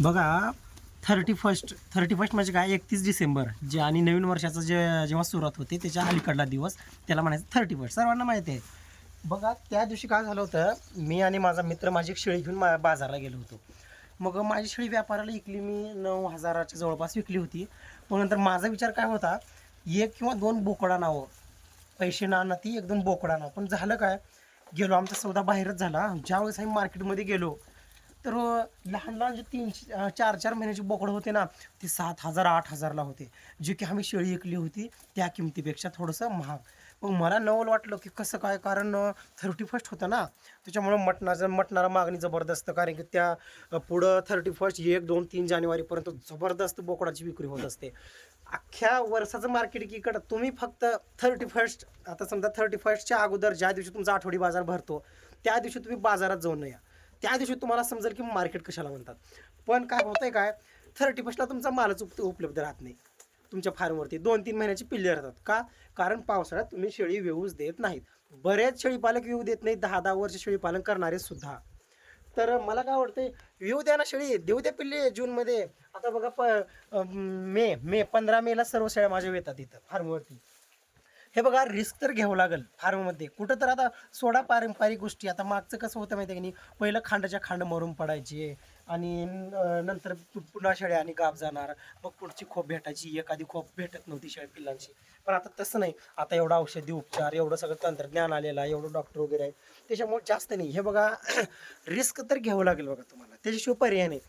बघा thirty first thirty first म्हणजे काय? एकतीस डिसेंबर जे आणि नवीन वर्षाचं जे जेव्हा सुरुवात होते त्याच्या अलीकडला दिवस त्याला म्हणायचं थर्टी फर्स्ट सर्वांना माहिती आहे. बघा त्या दिवशी काय झालं होतं मी आणि माझा मित्र माझी एक शेळी घेऊन मा बाजारला गेलो होतो. मग माझी शेळी व्यापाराला विकली मी नऊ हजाराच्या जवळपास विकली होती. मग नंतर माझा विचार काय होता एक किंवा दोन बोकडा नावं. पैसे ना ती ती एकदम बोकडा नाव. पण झालं काय गेलो आमचा सौदा बाहेरच झाला. ज्यावेळेस आम्ही मार्केटमध्ये गेलो तर लहान लहान जे तीन चार चार महिन्याची बोकडं होते ना ती सात हजार आठ हजारला होते. जे की आम्ही शेळी ऐकली होती त्या किमतीपेक्षा थोडंसं महाग. मग मला नवल वाटलं की कसं काय कारण थर्टी फर्स्ट होतं ना त्याच्यामुळं मटणाचं मटणाला मागणी जबरदस्त कारण की त्या पुढं थर्टी फर्स्ट एक दोन तीन जानेवारीपर्यंत जबरदस्त बोकडाची विक्री होत असते. अख्ख्या वर्षाचं मार्केट इकडं तुम्ही फक्त थर्टी फर्स्ट आता समजा थर्टी फर्स्टच्या अगोदर ज्या दिवशी तुमचा आठवडी बाजार भरतो त्या दिवशी तुम्ही बाजारात जाऊन या. त्या दिवशी तुम्हाला समजेल की मार्केट कशाला म्हणतात. पण काय होतंय काय? थर्टी फर्स्टला तुमचा मालच उप उपलब्ध राहत नाही. तुमच्या फार्मवरती दोन तीन महिन्याची पिल्ले राहतात. का? कारण पावसाळ्यात तुम्ही शेळी वेऊच देत नाहीत. बरेच शेळीपालक येऊ देत नाहीत. दहा दहा वर्ष शेळीपालन करणारे सुद्धा. तर मला काय वाटते येऊ द्या ना शेळी देऊ द्या पिल्ले जूनमध्ये आता बघा प मे मे पंधरा मेला सर्व शेळ्या माझ्या येतात इथं फार्मवरती. हे बघा रिस्क तर घ्यावं लागेल फार्ममध्ये कुठं तर आता सोडा पारंपरिक गोष्टी. आता मागचं कसं होतं माहिती आहे की नाही? पहिलं खांडाच्या खांड मरून पडायचे आणि नंतर पुन्हा शेळ्या आणि गाप जाणार. मग पुढची खोप भेटायची. एखादी खोप भेटत नव्हती शेळ्या पिल्लांची. पण आता तसं नाही. आता एवढं औषधी उपचार एवढं सगळं तंत्रज्ञान आलेलं आहे एवढं डॉक्टर वगैरे आहे. त्याच्यामुळे जास्त नाही. हे बघा रिस्क तर घ्यावं लागेल बघा तुम्हाला. त्याच्याशिवाय पर्याय नाही.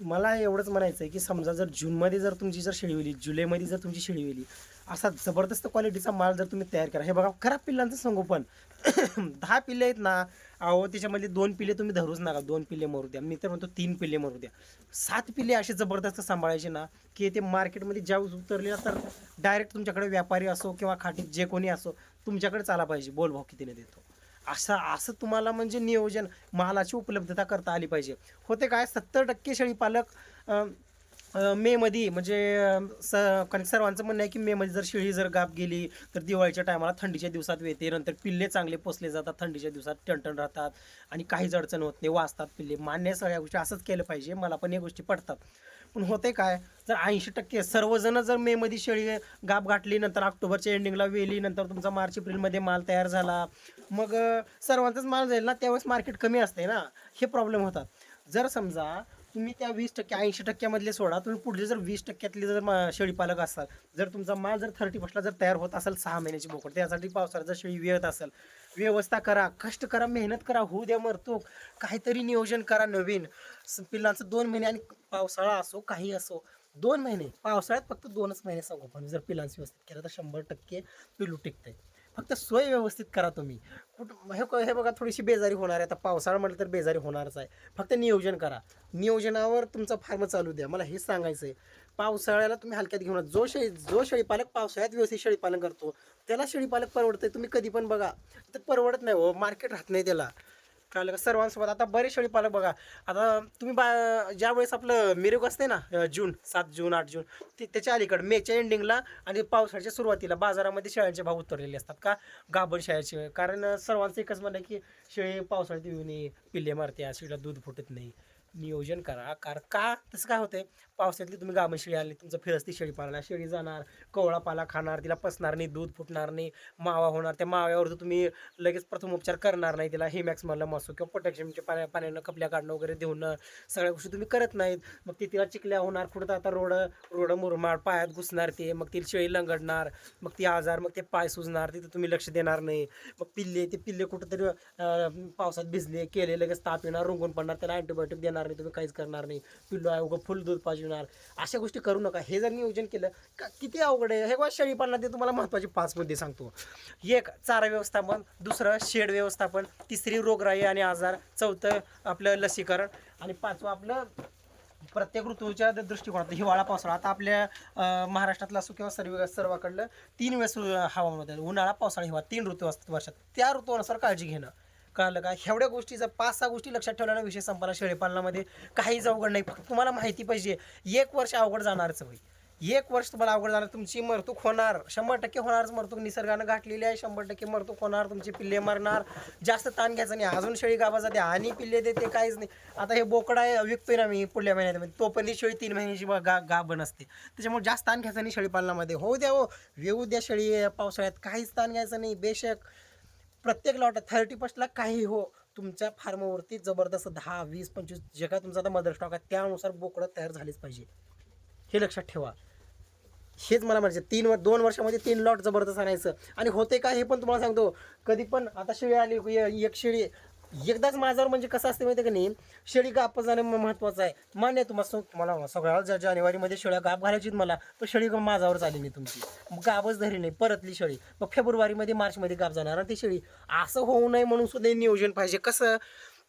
मला एवढंच म्हणायचं आहे की समजा जर जूनमध्ये जर तुमची जर शेळी वेली जुलैमध्ये जर तुमची शेळी वेली असा जबरदस्त क्वालिटीचा माल जर तुम्ही तयार करा. हे बघा खराब पिल्लांचं संगोपन दहा पिल्ले आहेत ना अहो त्याच्यामध्ये दोन पिल्ले तुम्ही धरूच नका. दोन पिल्ले मरू द्या. मी तर म्हणतो तीन पिल्ले मरू द्या. सात पिल्ले असे जबरदस्त सांभाळायचे ना की ते मार्केटमध्ये ज्यावेळेस उतरले ना तर डायरेक्ट तुमच्याकडे व्यापारी असो किंवा खाटीत जे कोणी असो तुमच्याकडे चाला पाहिजे. बोल भाव कितीने देतो? असं असं तुम्हाला म्हणजे नियोजन मालाची उपलब्धता करता आली पाहिजे. होते काय सत्तर टक्के शेळी पालक मेमध्ये म्हणजे स कारण सर्वांचं म्हणणं आहे की मेमध्ये जर शेळी जर गाप गेली तर दिवाळीच्या टायमाला थंडीच्या दिवसात येते नंतर पिल्ले चांगले पोसले जातात थंडीच्या दिवसात टणटण राहतात आणि काहीच अडचण होत नाही वाचतात पिल्ले. मान्य सगळ्या गोष्टी असंच केलं पाहिजे मला पण या गोष्टी पडतात. पण होते काय? जर ऐंशी टक्के सर्वजण जर मेमध्ये शेळी गाप गाठली नंतर ऑक्टोबरच्या एंडिंगला वेली नंतर तुमचा मार्च एप्रिलमध्ये माल तयार झाला मग सर्वांचाच माल जाईल ना त्यावेळेस मार्केट कमी असते ना? हे प्रॉब्लेम होतात. जर समजा तुम्ही त्या वीस टक्के ऐंशी टक्क्यामधले सोडा. तुम्ही पुढले जर वीस टक्क्यातले जर मा- शेळीपालक असाल जर तुमचा माल जर थर्टी फर्स्टला जर तयार होत असेल सहा महिन्याची बोकड त्यासाठी पावसाळ्यात जर शेळी वेळत असेल व्यवस्था करा कष्ट करा मेहनत करा होऊ द्या मरतो काहीतरी नियोजन करा नवीन. पिल्लांचं दोन महिने आणि पावसाळा असो काही असो दोन महिने पावसाळ्यात फक्त दोनच महिने संगोपन जर पिलांचं व्यवस्थित केलं तर शंभर टक्के पिल्लू टिकते फक्त सोय व्यवस्थित करा तुम्ही. कुठं हे क- हे बघा थोडीशी बेजारी होणार आहे. आता पावसाळा म्हटलं तर बेजारी होणारच आहे. फक्त नियोजन करा. नियोजनावर तुमचा फार्म चालू द्या. मला हेच सांगायचं आहे पावसाळ्याला तुम्ही हलक्यात घेऊन जो शेळी जो शेळीपालक पावसाळ्यात व्यवस्थित शेळीपालन करतो त्याला शेळीपालक परवडतं तुम्ही कधी पण बघा. तर परवडत नाही हो. मार्केट राहत नाही त्याला. कळलं का? सर्वांसोबत. आता बरेच शेळीपालक बघा. आता तुम्ही बा ज्या वेळेस आपलं मिरुग असते ना जून सात जून आठ जून ते त्याच्या अलीकडे मेच्या एंडिंगला आणि पावसाळ्याच्या सुरुवातीला बाजारामध्ये शेळ्यांचे भाव उतरलेले असतात का? गाभण शेळ्याचे. कारण सर्वांचं एकच म्हणणं की शेळी पावसाळ्यात येऊ पिल्ले मारते शेळीला दूध फुटत नाही. नियोजन करा. कार का? तसं काय होतंय? पावसातली तुम्ही गामशिळी शेळी आली तुमचं फिरस्ती शेळी पाळणार शेळी जाणार कोवळा पाला खाणार तिला पसणार नाही दूध फुटणार नाही मावा होणार त्या माव्यावर तर तुम्ही लगेच प्रथम उपचार करणार नाही तिला हिमॅक्स मधलं असो किंवा पोटॅशियमच्या पाण्या पाण्यानं कपल्या काढणं वगैरे देऊन सगळ्या गोष्टी तुम्ही करत नाहीत. मग ती तिला चिकल्या होणार कुठं आता रोड रोड मुरमाड पायात घुसणार ते मग ती शेळी लंगडणार मग ती आजार मग ते पाय सुजणार तिथं तुम्ही लक्ष देणार नाही. मग पिल्ले ते पिल्ले कुठंतरी पावसात भिजले केले लगेच ताप येणार रुंगून पडणार त्याला अँटीबायोटिक देणार नाही तुम्ही काहीच करणार नाही. पिल्लू आहे उगं फुल दूध पाजविणार अशा गोष्टी करू नका. हे जर नियोजन केलं का किती अवघड आहे? हे बघा शेळी ते तुम्हाला महत्त्वाचे पाच मुद्दे सांगतो. एक चारा व्यवस्थापन. दुसरं शेड व्यवस्थापन. तिसरी रोगराई आणि आजार. चौथं आपलं लसीकरण. आणि पाचवं आपलं प्रत्येक ऋतूच्या दृष्टिकोनात हिवाळा पावसाळा. आता आपल्या महाराष्ट्रातला असो किंवा सर्व सर्वाकडलं तीन वेळेस हवामान होतं. उन्हाळा पावसाळा हिवाळा तीन ऋतू असतात वर्षात. त्या ऋतूनुसार काळजी घेणं. कळलं का? एवढ्या गोष्टीचा पाच सहा गोष्टी लक्षात ठेवल्यानं विषय संपला शेळीपालनामध्ये काहीच अवघड नाही. फक्त तुम्हाला माहिती पाहिजे एक वर्ष अवघड जाणारच होईल एक वर्ष तुम्हाला अवघड जाणार तुमची मरतूक होणार. शंभर टक्के होणारच मरतूक निसर्गानं गाठलेली आहे शंभर टक्के मरतूक होणार तुमचे पिल्ले मरणार. जास्त ताण घ्यायचा नाही अजून शेळी गावा जाते आणि पिल्ले देते काहीच नाही. आता हे बोकड आहे विकतोय ना मी पुढल्या महिन्यात तो पण ती शेळी तीन महिन्याची ब- गा गाभ असते त्याच्यामुळे जास्त ताण घ्यायचा नाही शेळीपालनामध्ये. होऊ द्या हो येऊ द्या शेळी पावसाळ्यात काहीच ताण घ्यायचं नाही बेशक. प्रत्येक लॉट थर्टी फर्स्टला काही हो तुमच्या फार्मवरती जबरदस्त दहा वीस पंचवीस जे काय तुमचा आता मदर स्टॉक आहे त्यानुसार बोकडं तयार झालीच पाहिजे. हे लक्षात ठेवा. हेच मला म्हणजे तीन वर दोन वर्षामध्ये तीन लॉट जबरदस्त आणायचं. आणि होते का हे पण तुम्हाला सांगतो. कधी पण आता शिळी आली य- एक शिळी एकदाच माझ्यावर म्हणजे कसं असते माहिती आहे का नाही? शेळी गाप जाणं म- महत्त्वाचं आहे. मान्य आहे तुम्हाला सग- मला सगळ्या ज- जानेवारीमध्ये शेळ्या गाप घालायची मला तर शेळी ग- माझ्यावर आली नाही तुमची. मग गाबच धरी नाही परतली शेळी. मग फेब्रुवारीमध्ये मार्चमध्ये गाप जाणार आणि ती शेळी असं होऊ नये म्हणून सुद्धा नियोजन पाहिजे. कसं?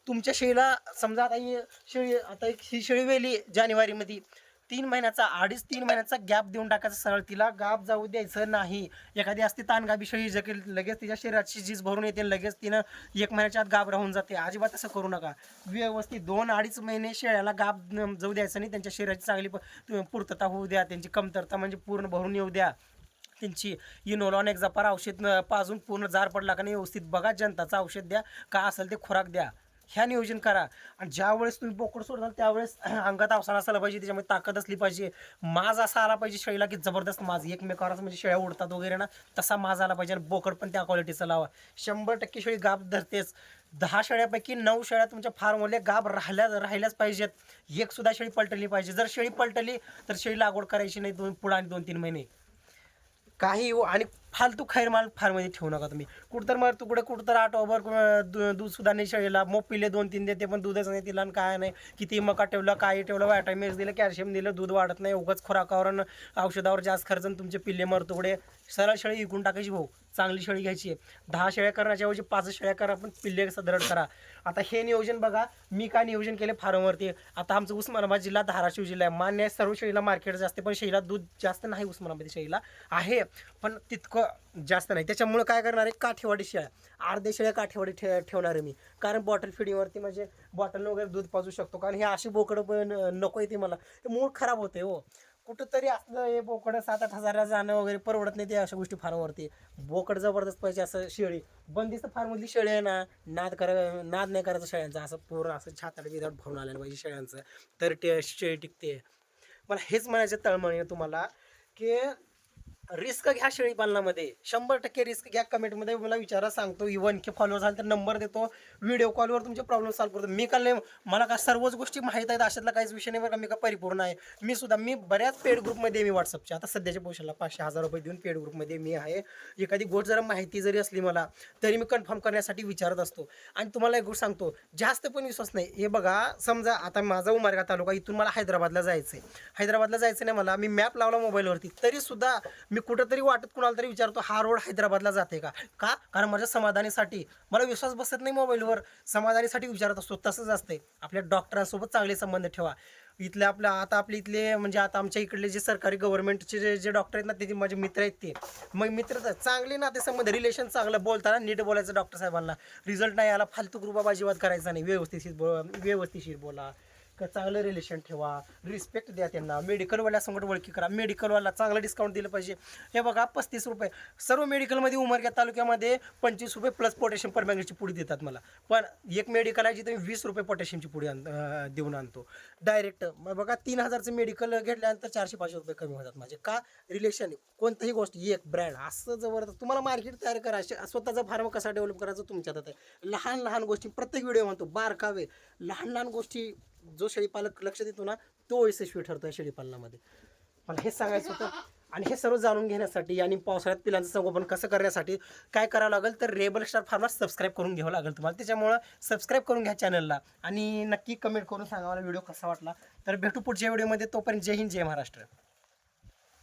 तुमच्या शेळीला समजा आता ही शेळी आता एक ही शेळी वेली जानेवारीमध्ये तीन महिन्याचा अडीच तीन महिन्याचा गॅप देऊन टाकायचा सरळ. तिला गाप जाऊ द्यायचं नाही. एखादी असते ताणगाबी शेळी जगे लगेच तिच्या शरीराची झीज भरून येते लगेच तिनं एक महिन्याच्या आत गाप राहून जाते. अजिबात असं करू नका. व्यवस्थित दोन अडीच महिने शेळ्याला गाप जाऊ द्यायचं नाही. त्यांच्या शरीराची चांगली पूर्तता होऊ द्या. त्यांची कमतरता म्हणजे पूर्ण भरून येऊ द्या. त्यांची इनोलॉन एक जपार औषध न- पाजून पूर्ण जार पडला का नाही व्यवस्थित बघा. जनताचं औषध द्या. का असेल ते खुराक द्या. ह्या नियोजन करा. आणि ज्यावेळेस तुम्ही बोकड सोडणार त्यावेळेस अंगात अवसान असायला पाहिजे त्याच्यामध्ये ताकद असली पाहिजे. माज असा आला पाहिजे शेळीला की जबरदस्त माज. एकमेकावर म्हणजे शेळ्या उडतात वगैरे ना तसा माज आला पाहिजे आणि बोकड पण त्या क्वालिटीचा लावा. शंभर टक्के शेळी गाप धरतेच. दहा शेळ्यापैकी नऊ शेळ्या तुमच्या फार्ममध्ये गाब राहिल्या राहिल्याच पाहिजेत. एक सुद्धा शेळी पलटली पाहिजे. जर शेळी पलटली तर शेळी लागवड करायची नाही दोन पुढं आणि दोन तीन महिने. काही आणि फालतू खैरमाल फार्ममध्ये म्हणजे ठेवू नका तुम्ही. कुठं तर मग तुकडं कुठं तर आठ ओव्हर दूध सुद्धा नाही शेळीला. मग पिले दोन तीन देते पण दूधच नाही तिला आणि काय नाही. किती मका ठेवलं काही ठेवलं व्हायटामिन्स दिलं कॅल्शियम दिलं दूध वाढत नाही. उगाच खुराकावर आणि औषधावर जास्त खर्च आणि तुमचे पिल्ले मरतुकडे सरळ शेळी विकून टाकायची भाऊ. चांगली शेळी घ्यायची आहे. दहा शेळ्या करण्याच्या ऐवजी पाच शेळ्या करा पण पिल्ले सदृढ करा. आता हे नियोजन बघा मी काय नियोजन केले फार्मवरती? आता आमचं उस्मानाबाद जिल्हा धाराशिव जिल्हा आहे. मान्य आहे सर्व शेळीला मार्केट जास्त पण शेळीला दूध जास्त नाही उस्मानाबाद शेळीला. आहे पण तितकं जास्त नाही. त्याच्यामुळे काय करणार आहे? काठेवाडी शेळ्या. अर्धे शेळ्या काठेवाडी ठे ठेवणार आहे मी. कारण बॉटल फिडिंगवरती म्हणजे बॉटल वगैरे दूध पाजू शकतो. कारण हे अशी बोकडं पण नको आहे ती मला. ते मूळ खराब होते हो. कुठंतरी असलं हे बोकडं सात आठ हजाराला जाणं वगैरे परवडत नाही ते अशा गोष्टी फार्मवरती. बोकड जबरदस्त पाहिजे असं शेळी. बंदिस्त फार्ममधली शेळी आहे ना नाद करा नाद नाही करायचं शेळ्यांचा. असं पूर्ण असं छाताला विधाट भरून आलेलं पाहिजे शेळ्यांचं. तर ते शेळी टिकते. मला हेच म्हणायचं तळमळ आहे तुम्हाला की रिस्क घ्या शेळी पालनामध्ये. शंभर टक्के रिस्क घ्या. कमेंटमध्ये मला विचारा सांगतो. इवन की फॉलोअर झाला तर नंबर देतो. व्हिडिओ कॉलवर तुमचे प्रॉब्लेम सॉल्व्ह करतो. मी काल मला का सर्वच गोष्टी माहीत आहेत अशातला काहीच विषय नाही बरं का. मी का परिपूर्ण आहे? मी सुद्धा मी बऱ्याच पेड ग्रुपमध्ये मी व्हॉट्सअपच्या आता सध्याच्या पोषाला पाचशे हजार रुपये देऊन पेड ग्रुपमध्ये मी आहे. एखादी गोष्ट जरा माहिती जरी असली मला तरी मी कन्फर्म करण्यासाठी विचारत असतो. आणि तुम्हाला एक गोष्ट सांगतो जास्त पण विश्वास नाही. हे बघा समजा आता माझा उमार्गा तालुका इथून मला हैदराबादला जायचं आहे हैदराबादला जायचं नाही मला मी मॅप लावला मोबाईलवरती तरी सुद्धा मी कुठंतरी वाटत कुणाला तरी विचारतो हा रोड हैदराबादला जाते का? का? कारण माझ्या समाधानीसाठी मला विश्वास बसत नाही मोबाईलवर. समाधानीसाठी विचारत असतो तसंच असते आपल्या डॉक्टरांसोबत चांगले संबंध ठेवा. इथले आपल्या आता आपले इथले म्हणजे आता आमच्या इकडले जे सरकारी गव्हर्नमेंटचे जे जे डॉक्टर आहेत ना ते माझे मित्र आहेत ते. मग मित्र तर चांगले ना ते संबंध रिलेशन चांगलं बोलताना नीट बोलायचं डॉक्टर साहेबांना. रिझल्ट नाही आला फालतू ग्रुपाबाजीवाद करायचा नाही. व्यवस्थित बो व्यवस्थिशीर बोला. का चांगलं रिलेशन ठेवा. रिस्पेक्ट द्या त्यांना. मेडिकलवाल्यासंगत ओळखी करा. मेडिकलवाला चांगलं डिस्काउंट दिलं पाहिजे. हे बघा पस्तीस रुपये. सर्व मेडिकलमध्ये उमरग्या तालुक्यामध्ये पंचवीस रुपये प्लस पोटॅशियम पर मॅग्नेटची पुडी देतात मला. पण एक मेडिकल आहे जिथे मी वीस रुपये पोटॅशियमची पुडी आण देऊन आणतो. डायरेक्ट मग बघा तीन हजारचं मेडिकल घेतल्यानंतर चारशे पाचशे रुपये कमी होतात माझे. का? रिलेशन कोणतंही गोष्ट एक ब्रँड असं जबरदस्त तुम्हाला मार्केट तयार करा. स्वतःचा फार्म कसा डेव्हलप करायचं तुमच्या हातात आहे लहान लहान गोष्टी. प्रत्येक व्हिडिओ म्हणतो बारकावे. लहान लहान गोष्टी जो शेळीपालक लक्ष देतो ना तो यशस्वी ठरतो या शेळीपालनामध्ये. मला हेच सांगायचं होतं. आणि हे सर्व जाणून घेण्यासाठी आणि पावसाळ्यात पिलांचं संगोपन कसं करण्यासाठी काय करावं लागेल तर रेबल स्टार फार्मला सबस्क्राईब करून घ्यावं लागेल तुम्हाला. त्याच्यामुळं सबस्क्राईब करून घ्या चॅनलला आणि नक्की कमेंट करून सांगा मला व्हिडिओ कसा वाटला. तर भेटू पुढच्या व्हिडिओमध्ये तोपर्यंत जय हिंद जय महाराष्ट्र.